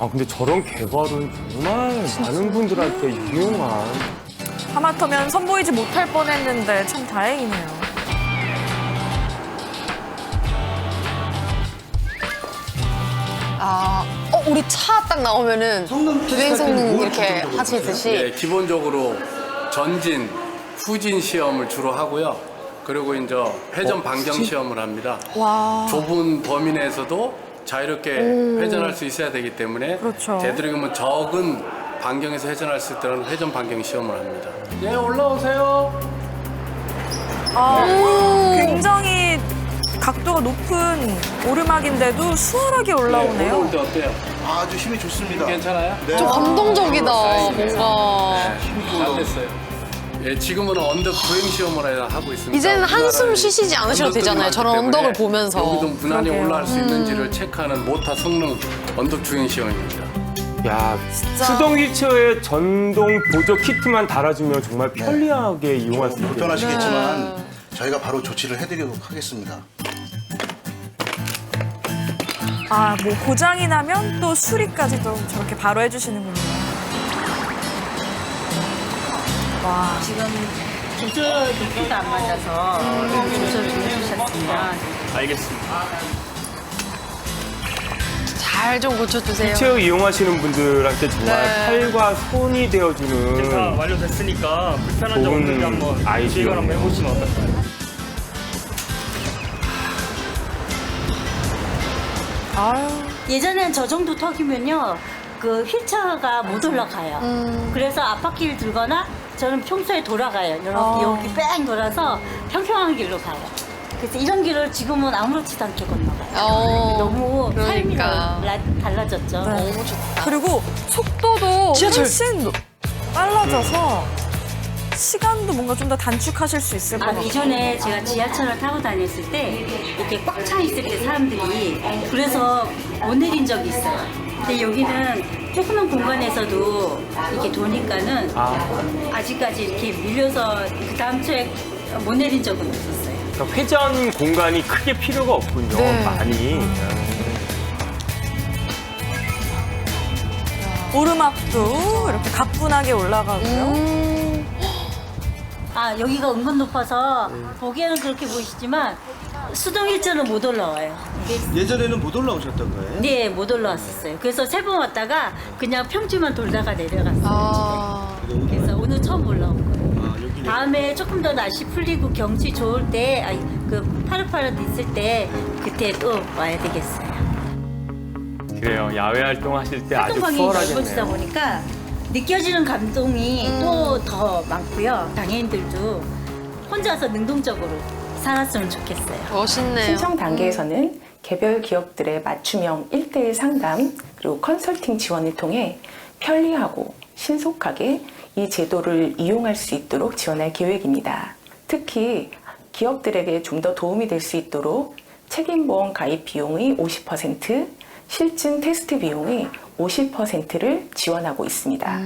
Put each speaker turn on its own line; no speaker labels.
아 근데 저런 개발은 정말 많은 분들한테 유용한
하마터면 선보이지 못할 뻔했는데 참 다행이네요.
아, 어, 우리 차 딱 나오면은 주행 성능 이렇게 하시듯이.
네, 기본적으로 전진, 후진 시험을 주로 하고요. 그리고 이제 회전 반경 시험을 합니다.
와.
좁은 범위 내에서도 자유롭게 회전할 수 있어야 되기 때문에
그렇죠.
되도록이면 적은 반경에서 회전할 수 있도록 회전 반경 시험을 합니다. 예, 올라오세요.
아, 굉장히 각도가 높은 오르막인데도 수월하게 올라오네요.
올라올 때 어때요?
아주 힘이 좋습니다.
괜찮아요?
네.
좀 감동적이다,
네.
뭔가.
잘 됐어요. 예, 지금은 언덕 주행 시험을 하고 있습니다.
이제는 한숨 쉬시지 않으셔도 되잖아요. 저런 언덕을 보면서.
여기도 무난히
그러게요.
올라갈 수 있는지를 체크하는 모타 성능 언덕 주행 시험입니다.
야 수동 휠체어에 전동 보조 키트만 달아주면 정말 편리하게 이용할 수 있겠네요.
불편하시겠지만
네.
저희가 바로 조치를 해드리도록 하겠습니다.
아, 뭐 고장이 나면 또 수리까지도 저렇게 바로 해주시는군요. 와,
지금 조절 높이가 안 맞아서 조절 좀 해주셨습니다.
잘 좀 고쳐주세요.
휠체어 이용하시는 분들한테 정말
네.
팔과 손이
다
되어주는
완료됐으니까 불편한 점
좋은
없는지 한번
아이디어네요.
주의를 한번 해보시면 어떨까요?
아유.
예전엔 저 정도 턱이면요, 그 휠체어가 못 올라가요.
음.
그래서 앞바퀴를 들거나 저는 평소에 돌아가요. 이렇게
어.
여기 뺑 돌아서 평평한 길로 가요. 그래서 이런 길을 지금은 아무렇지도 않게 건너가요.
어,
너무 삶이
그러니까.
달라, 달라졌죠.
네.
너무 좋다.
그리고 속도도
지하철.
훨씬 빨라져서 시간도 뭔가 좀 더 단축하실 수 있을 것
아,
같아요.
이전에 제가 지하철을 타고 다녔을 때 이렇게 꽉 차 있을 때 사람들이 그래서 못 내린 적이 있어요. 근데 여기는 조그만 공간에서도 이렇게 도니까는 아. 직까지 이렇게 밀려서 그 다음 주에 못 내린 적은 없었어요.
그러니까 회전 공간이 크게 필요가 없군요.
네.
많이.
오르막도 이렇게 가뿐하게 올라가고요.
음,
아 여기가 은근 높아서 보기에는 그렇게 보이시지만 수동 일자는 못 올라와요.
예전에는 못 올라오셨던 거예요?
네, 못 올라왔었어요. 그래서 세 번 왔다가 그냥 평지만 돌다가 내려갔어요.
아.
그래서 오늘 처음 올라온 거예요.
아,
다음에 조금 더 날씨 풀리고 경치 좋을 때, 아니, 그 파릇파릇 있을 때 그때 또 와야 되겠어요.
그래요. 야외 활동하실 때 아주
활동방이 넓어지다
수월하겠네요.
보니까 느껴지는 감동이 또 더 많고요. 장애인들도 혼자서 능동적으로 살았으면 좋겠어요.
멋있네요.
신청 단계에서는 개별 기업들의 맞춤형 1대1 상담 그리고 컨설팅 지원을 통해 편리하고 신속하게 이 제도를 이용할 수 있도록 지원할 계획입니다. 특히 기업들에게 좀 더 도움이 될 수 있도록 책임보험 가입 비용의 50%, 실증 테스트 비용의 50%를 지원하고 있습니다.